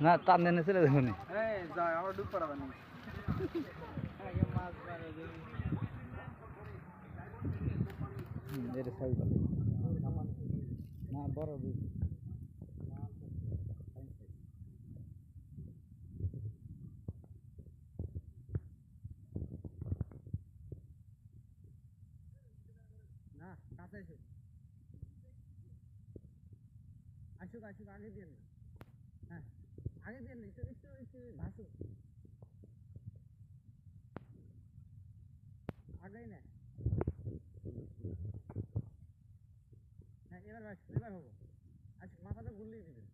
না টান দেনে ছেড়ে দেখুন হ্যাঁ যাই আমার ডুব পাড়া আগে মাছ মারে এটা সবই ভালো না বড় দুই। না কাছে আসুক আসুক, আগে দিয়ে না। হ্যাঁ আগে দিয়ে না, একটু একটু ভাসুক। আগেই না। হ্যাঁ এবার বাস এবার হব। আচ্ছা মাথাটা ঘুরলেই দিবেন